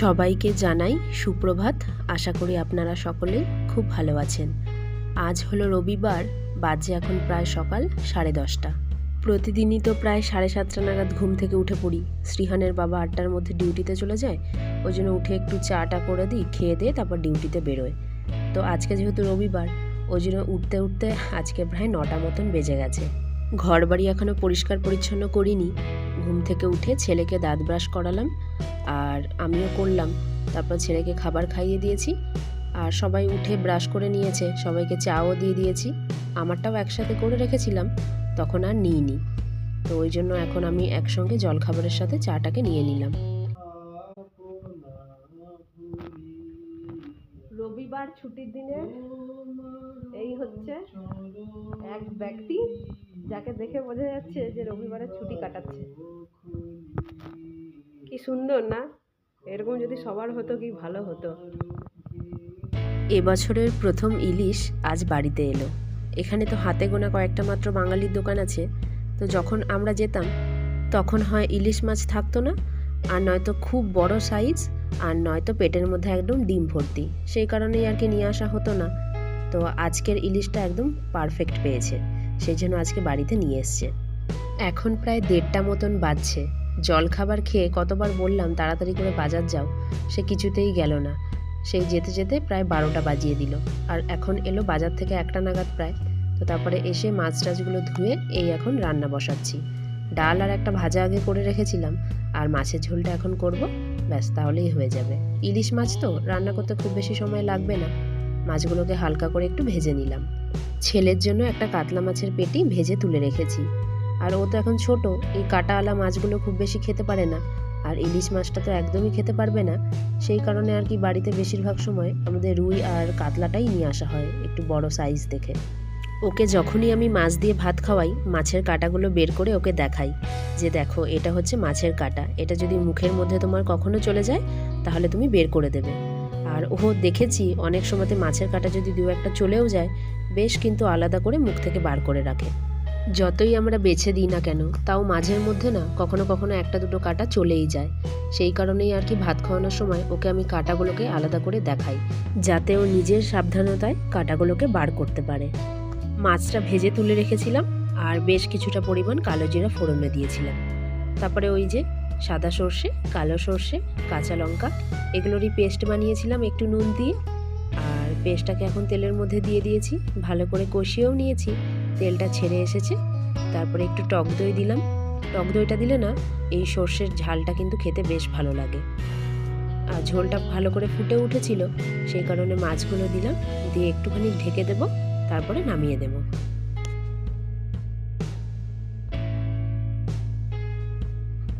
সবাইকে জানাই সুপ্রভাত। আশা করি আপনারা সকলে খুব ভালো আছেন। আজ হলো রবিবার, বাজে এখন প্রায় সকাল সাড়ে দশটা। প্রতিদিনই তো প্রায় সাড়ে সাতটা নাগাদ ঘুম থেকে উঠে পড়ি। শ্রীহানের বাবা আটটার মধ্যে ডিউটিতে চলে যায় ওই জন্য উঠে একটু চাটা করে দিই, খেয়ে দিয়ে তারপর ডিউটিতে বেরোয়। তো আজকে যেহেতু রবিবার ওই জন্য উঠতে উঠতে আজকে প্রায় নটা মতন বেজে গেছে। ঘর বাড়ি এখনও পরিষ্কার পরিচ্ছন্ন করিনি ঘুম থেকে উঠে ছেলেকে দাঁত ব্রাশ করালাম আর আমিও করলাম। তারপর ছেলেকে খাবার খাইয়ে দিয়েছি আর সবাই উঠে ব্রাশ করে নিয়েছে, সবাইকে চাও দিয়ে দিয়েছি। আমারটাও একসাথে করে রেখেছিলাম, তখন আর নিইনি। তো ওই জন্য এখন আমি একসঙ্গে জলখাবারের সাথে চাটাকে নিয়ে নিলাম। রবিবার ছুটির দিনে এই হচ্ছে এক ব্যক্তি যাকে দেখে বোঝা যাচ্ছে যে রবিবারে ছুটি কাটাচ্ছে। কি সুন্দর না? এরকম যদি সবার হতো, কি ভালো হতো? এবছরের প্রথম ইলিশ আজ বাড়িতে এলো। এখানে তো হাতে গোনা কয়েকটা মাত্র বাঙালির দোকান আছে। তো যখন আমরা যেতাম, তখন হয় ইলিশ মাছ থাকতো না, আর নয়তো খুব বড় সাইজ, আর নয়তো পেটের মধ্যে একদম ডিম ভর্তি। সেই কারণেই আর কি নিয়ে আসা হতো না। তো আজকের ইলিশটা একদম পারফেক্ট পেয়েছে। সেই জন্য আজকে বাড়িতে নিয়ে এসছে। এখন প্রায় দেড়টা মতন বাজছে। জল খাবার খেয়ে কতবার বললাম, তাড়াতাড়ি করে বাজার যাও। সে কিছুতেই গেল না। সেই যেতে যেতে প্রায় বারোটা বাজিয়ে দিল। আর এখন এলো বাজার থেকে একটা নাগাদ প্রায়। তো তারপরে এসে মাছ টাছগুলো ধুয়ে এই এখন রান্না বসাচ্ছি। ডাল আর একটা ভাজা আগে করে রেখেছিলাম। আর মাছের ঝোলটা এখন করব। ব্যাস, তাহলেই হয়ে যাবে। ইলিশ মাছ তো রান্না করতে খুব বেশি সময় লাগবে না। মাছগুলোকে হালকা করে একটু ভেজে নিলাম। ছেলের জন্য একটা কাতলা মাছের পেটি ভেজে তুলে রেখেছি। আর ও তো এখন ছোট, এই কাটাওয়ালা মাছগুলো খুব বেশি খেতে পারে না। আর ইলিশ মাছটা তো একদমই খেতে পারবে না। সেই কারণে আর কি বাড়িতে বেশিরভাগ সময় আমাদের রুই আর কাতলাটাই নিয়ে আসা হয়, একটু বড় সাইজ দেখে। ওকে যখনই আমি মাছ দিয়ে ভাত খাওয়াই, মাছের কাঁটাগুলো বের করে ওকে দেখাই যে দেখো, এটা হচ্ছে মাছের কাঁটা। এটা যদি মুখের মধ্যে তোমার কখনো চলে যায়, তাহলে তুমি বের করে দেবে। আর ও দেখেছি, অনেক সময়তে মাছের কাঁটা যদি দু একটা চলেও যায়, বেশ কিন্তু আলাদা করে মুখ থেকে বার করে রাখে। যতই আমরা বেছে দিই না কেন, তাও মাঝের মধ্যে না, কখনো কখনো একটা দুটো কাটা চলেই যায়। সেই কারণেই আর কি ভাত খাওয়ানোর সময় ওকে আমি কাটাগুলোকে আলাদা করে দেখাই, যাতে ও নিজের সাবধানতায় কাটাগুলোকে বার করতে পারে। মাছটা ভেজে তুলে রেখেছিলাম, আর বেশ কিছুটা পরিমাণ কালো জিরা ফোড়নে দিয়েছিলাম। তারপরে ওই যে সাদা সর্ষে, কালো সর্ষে, কাঁচা লঙ্কা, এগুলোরই পেস্ট বানিয়েছিলাম একটু নুন দিয়ে। আর পেস্টটাকে এখন তেলের মধ্যে দিয়ে দিয়েছি, ভালো করে কষিয়েও নিয়েছি। তেলটা ছেড়ে এসেছে, তারপরে একটু টক দই দিলাম। টক দইটা দিলে না, এই সর্ষের ঝালটা কিন্তু খেতে বেশ ভালো লাগে। আর ঝোলটা ভালো করে ফুটে উঠেছিল, সেই কারণে মাছগুলো দিলাম, দিয়ে একটুখানি ঢেকে দেব, তারপরে নামিয়ে দেব।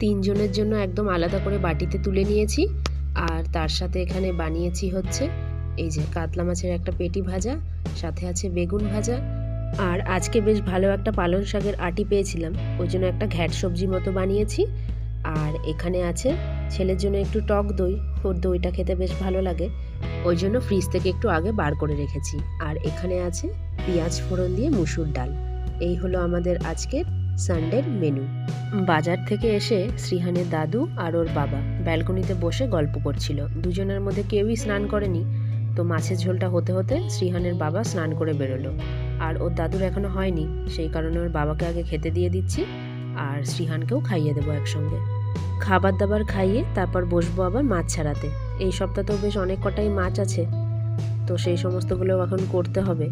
তিনজনের জন্য একদম আলাদা করে বাটিতে তুলে নিয়েছি। আর তার সাথে এখানে বানিয়েছি হচ্ছে এই যে কাতলা মাছের একটা পেটি ভাজা, সাথে আছে বেগুন ভাজা। আর আজকে বেশ ভালো একটা পালং শাকের আটি পেয়েছিলাম, ওই জন্য একটা ঘ্যাট সবজি মতো বানিয়েছি। আর এখানে আছে ছেলের জন্য একটু টক দই, ওর দইটা খেতে বেশ ভালো লাগে। ওই জন্য ফ্রিজ থেকে একটু আগে বার করে রেখেছি। আর এখানে আছে পেঁয়াজ ফোড়ন দিয়ে মুসুর ডাল। এই হলো আমাদের আজকের সানডের মেনু বাজার থেকে এসে শ্রীহানের দাদু আর ওর বাবা ব্যালকনিতে বসে গল্প করছিল। দুজনের মধ্যে কেউই স্নান করেনি। তো মাছের ঝোলটা হতে হতে শ্রীহানের বাবা স্নান করে বেরোলো। আর ওর দাদুর এখনও হয়নি। সেই কারণে ওর বাবাকে আগে খেতে দিয়ে দিচ্ছি আর শ্রীহানকেও খাইয়ে দেবো একসঙ্গে। খাবার দাবার খাইয়ে তারপর বসবো আবার মাছ ছাড়াতে। এই সপ্তাহ তো বেশ অনেক কটাই মাছ আছে। তো সেই সমস্তগুলো এখন করতে হবে।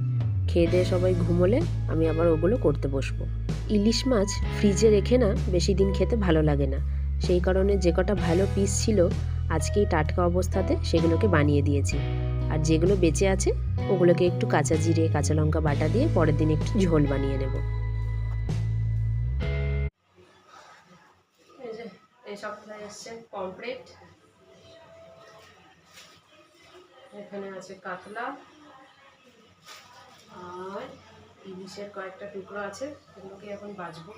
খেয়ে দিয়ে সবাই ঘুমোলে আমি আবার ওগুলো করতে বসবো। ইলিশ মাছ ফ্রিজে রেখে না বেশি দিন খেতে ভালো লাগে না। সেই কারণে যে কটা ভালো পিস ছিল, আজকেই টাটকা অবস্থাতে সেগুলোকে বানিয়ে দিয়েছি। আর যেগুলো বেঁচে আছে, ওগুলোকে একটু কাঁচা জিরে, কাঁচা লঙ্কা বাটা দিয়ে পরের দিন একটু ঝোল বানিয়ে নেব। এসছে এখানে আছে কাতলা। আর ইলিশের কয়েকটা টুকরো আছে, এগুলোকে এখন বাজবো।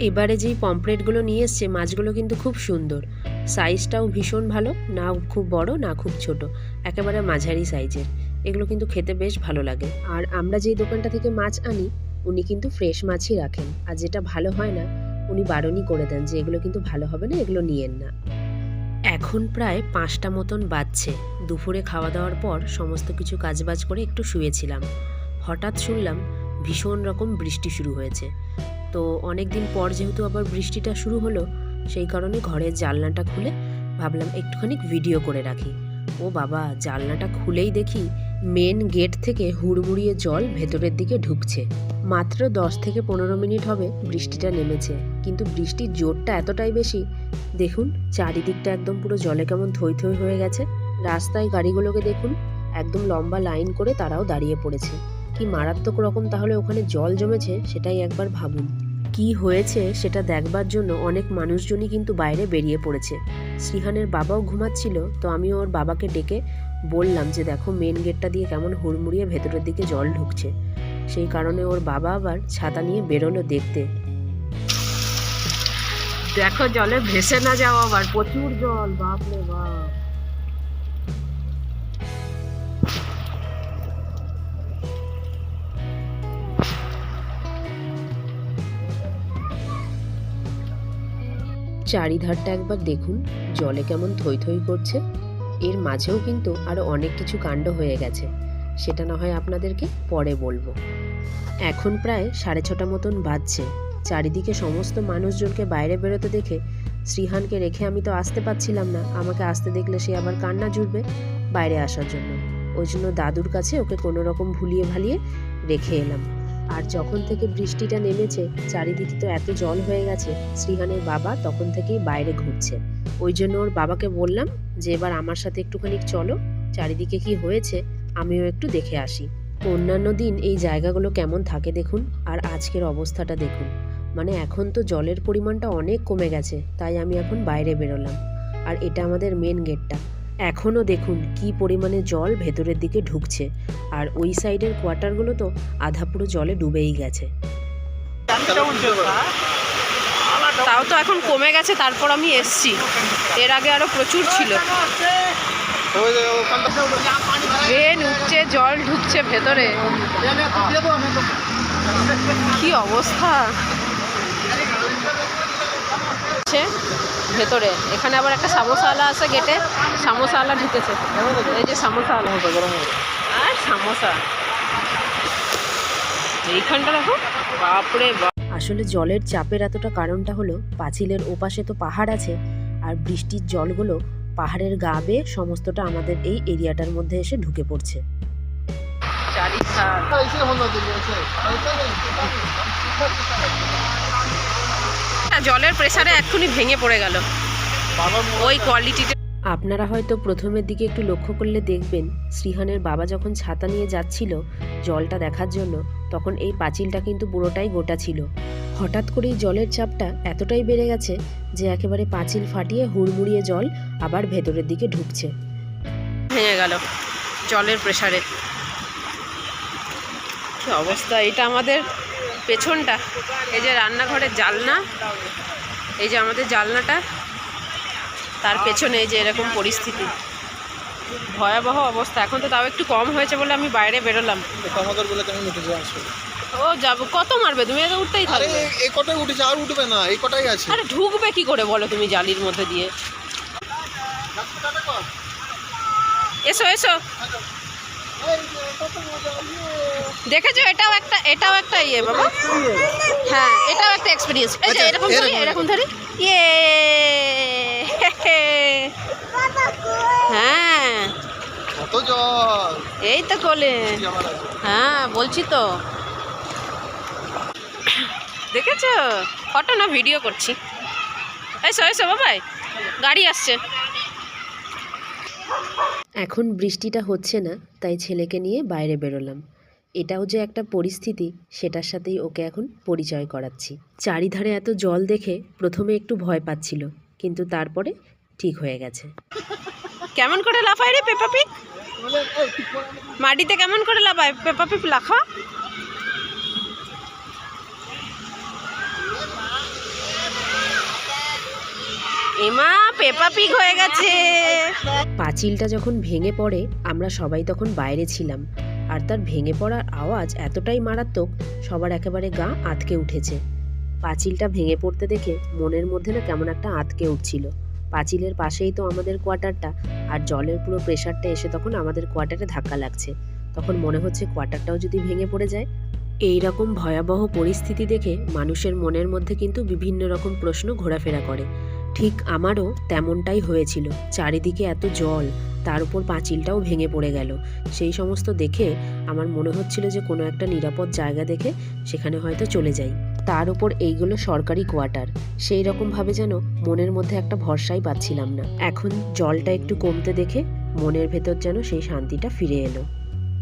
এবারে যেই পমপ্লেটগুলো নিয়ে এসছে, মাছগুলো কিন্তু খুব সুন্দর। সাইজটাও ভীষণ ভালো, না খুব বড়, না খুব ছোট, একেবারে মাঝারি সাইজের। এগুলো কিন্তু খেতে বেশ ভালো লাগে। আর আমরা যেই দোকানটা থেকে মাছ আনি, উনি কিন্তু ফ্রেশ মাছই রাখেন। আর যেটা ভালো হয় না, উনি বারণই করে দেন যে এগুলো কিন্তু ভালো হবে না, এগুলো নিয়েন না। এখন প্রায় পাঁচটা মতন বাজছে। দুপুরে খাওয়া দাওয়ার পর সমস্ত কিছু কাজবাজ করে একটু শুয়েছিলাম। হঠাৎ শুনলাম ভীষণ রকম বৃষ্টি শুরু হয়েছে। তো অনেক দিন পর যেহেতু আবার বৃষ্টিটা শুরু হলো, সেই কারণে ঘরের জানলাটা খুলে ভাবলাম একটুখানি ভিডিও করে রাখি। ও বাবা, জানলাটা খুলেই দেখি মেন গেট থেকে হুড়মুড়িয়ে জল ভেতরের দিকে ঢুকছে। মাত্র দশ থেকে পনেরো মিনিট হবে বৃষ্টিটা নেমেছে, কিন্তু বৃষ্টির জোরটা এতটাই বেশি, দেখুন চারিদিকটা একদম পুরো জলে কেমন থই থই হয়ে গেছে। রাস্তায় গাড়িগুলোকে দেখুন, একদম লম্বা লাইন করে তারাও দাঁড়িয়ে পড়েছে। কি মারাত্মক রকম তাহলে ওখানে জল জমেছে সেটাই একবার ভাবুন। কি হয়েছে সেটা দেখবার জন্য অনেক মানুষজনই কিন্তু বাইরে বেরিয়ে পড়েছে। শ্রীহানের বাবাও ঘুমাচ্ছিল, তো আমি ওর বাবাকে ডেকে বললাম যে দেখো মেন গেটটা দিয়ে কেমন হুড়মুড়িয়ে ভেতরের দিকে জল ঢুকছে। সেই কারণে ওর বাবা আবার ছাতা নিয়ে বেরোলো দেখতে। দেখো জলে ভেসে না যাও আবার, প্রচুর জল, বাপরে বাপ। চারিধারটা একবার দেখুন, জলে কেমন থই থই করছে। এর মাঝেও কিন্তু আরও অনেক কিছু কাণ্ড হয়ে গেছে। সেটা না হয় আপনাদেরকে পরে বলব। এখন প্রায় সাড়ে ছটা মতন বাজছে। চারিদিকে সমস্ত মানুষজনকে বাইরে বেরোতে দেখে শ্রীহানকে রেখে আমি তো আসতে পারছিলাম না। আমাকে আসতে দেখলে সে আবার কান্না জুড়বে বাইরে আসার জন্য। ওই জন্য দাদুর কাছে ওকে কোনো রকম ভুলিয়ে ভালিয়ে রেখে এলাম। আর যখন থেকে বৃষ্টিটা নেমেছে, চারিদিকে তো এত জল হয়ে গেছে, শ্রীহানের বাবা তখন থেকেই বাইরে ঘুরছে। ওই জন্য ওর বাবাকে বললাম যে, এবার আমার সাথে একটুখানি চলো, চারিদিকে কি হয়েছে, আমিও একটু দেখে আসি। অন্যান্য দিন এই জায়গাগুলো কেমন থাকে দেখুন, আর আজকের অবস্থাটা দেখুন। মানে এখন তো জলের পরিমাণটা অনেক কমে গেছে, তাই আমি এখন বাইরে বেরোলাম। আর এটা আমাদের মেন গেটটা এখনও দেখুন কি পরিমাণে জল ভেতরের দিকে ঢুকছে। আর ওই সাইডের কোয়ার্টারগুলো তো আধা পুরো জলে ডুবেই গেছে। তাও তো এখন কমে গেছে, তারপর আমি এসছি। এর আগে আরও প্রচুর ছিল। ট্রেন উঠছে, জল ঢুকছে ভেতরে। কি অবস্থা? আছে ভেতরে। এখানে আবার একটা সামোসাওয়ালা আছে গেটে। সামোসাওয়ালা ঢুকেছে। এই যে সামোসাওয়ালা আর সামোসা। এইখানটা দেখো। বাপরে বাপ। আসলে জলের চাপের এতটা কারণটা হলো পাঁচিলের ওপাশে তো পাহাড় আছে আর বৃষ্টির জলগুলো পাহাড়ের গা বেয়ে সমস্তটা আমাদের এই এরিয়াটার মধ্যে এসে ঢুকে পড়ছে। জলের প্রেসারে এক্ষুনি ভেঙে পড়ে গেল। ওই কোয়ালিটিতে আপনারা হয়তো প্রথমের দিকে একটু লক্ষ্য করলে দেখবেন শ্রীহানের বাবা যখন ছাতা নিয়ে যাচ্ছিল জলটা দেখার জন্য তখন এই পাঁচিলটা কিন্তু পুরোটাই গোটা ছিল। হঠাৎ করেই জলের চাপটা এতটাই বেড়ে গেছে যে একেবারে পাঁচিল ফাটিয়ে হুড়মুড়িয়ে জল আবার ভেতরের দিকে ঢুকছে। ভেঙে গেল জলের প্রেসারে কি অবস্থা? এটা আমাদের পেছনটা এই যে রান্নাঘরের জালনা এই যে আমাদের জালনাটা তার পেছনে এই যে এরকম পরিস্থিতি। ভয়াবহ অবস্থা। এখন তো তাও একটু কম হয়েছে বলে আমি বাইরে বেরোলাম। ও যাব। কত মারবে? তুমি আগে উঠতেই আরে থাকবে এই কটাই উঠেছে? আর উঠবে না এই কটাই আছে। আরে ঢুকবে কি করে বলো তুমি জালির মধ্যে দিয়ে? এসো এসো। দেখেছ? এটাও একটা এটাও একটা ইয়ে বাবা। হ্যাঁ এটাও একটা এক্সপিরিয়েন্স এই যে আচ্ছা, এরকম ধরি এরকম। ধরি। ইয়ে! হ্যাঁ। এই তো কোলে? হ্যাঁ বলছি তো। দেখেছ? ফটো না ভিডিও করছি। এসো এসো বাবাই। গাড়ি আসছে। এখন বৃষ্টিটা হচ্ছে না, তাই ছেলেকে নিয়ে বাইরে বেরোলাম। এটাও যে একটা পরিস্থিতি, সেটার সাথেই ওকে এখন পরিচয় করাচ্ছি। চারিধারে এত জল দেখে প্রথমে একটু ভয় পাচ্ছিল, কিন্তু তারপরে ঠিক হয়ে গেছে। কেমন করে লাফায় রে পেপাপি মাটিতে কেমন করে লাফায়? পেপাপি লাফা। এমা, পেপা পিক হয়ে গেছে। পাঁচিলটা যখন ভেঙে পড়ে, আমরা সবাই তখন বাইরে ছিলাম। আর তার ভেঙে পড়ার আওয়াজ এতটাই মারাত্মক, সবার একেবারে গা আতকে উঠেছে। পাঁচিলটা ভেঙে পড়তে দেখে মনের মধ্যে না কেমন একটা আতকে উঠছিল। পাঁচিলের পাশেই তো আমাদের কোয়ার্টারটা, আর জলের পুরো প্রেশারটা এসে তখন আমাদের কোয়ার্টারে ধাক্কা লাগছে। তখন মনে হচ্ছে কোয়ার্টারটাও যদি ভেঙে পড়ে যায়। এই রকম ভয়াবহ পরিস্থিতি দেখে মানুষের মনের মধ্যে কিন্তু বিভিন্ন রকম প্রশ্ন ঘোরাফেরা করে। ঠিক আমারও তেমনটাই হয়েছিল। চারিদিকে এত জল, তার উপর পাঁচিলটাও ভেঙে পড়ে গেল। সেই সমস্ত দেখে আমার মনে হচ্ছিল যে কোনো একটা নিরাপদ জায়গা দেখে সেখানে হয়তো চলে যাই। তার উপর এইগুলো সরকারি কোয়ার্টার। সেই রকমভাবে যেন মনের মধ্যে একটা ভরসাই পাচ্ছিলাম না। এখন জলটা একটু কমতে দেখে মনের ভেতর যেন সেই শান্তিটা ফিরে এলো।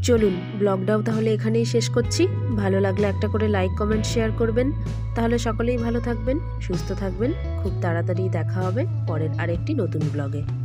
চলুন, ব্লগটাও তাহলে এখানেই শেষ করছি। ভালো লাগলে একটা করে লাইক, কমেন্ট, শেয়ার করবেন। তাহলে সকলেই ভালো থাকবেন, সুস্থ থাকবেন। খুব তাড়াতাড়ি দেখা হবে পরের আরেকটি নতুন ব্লগে।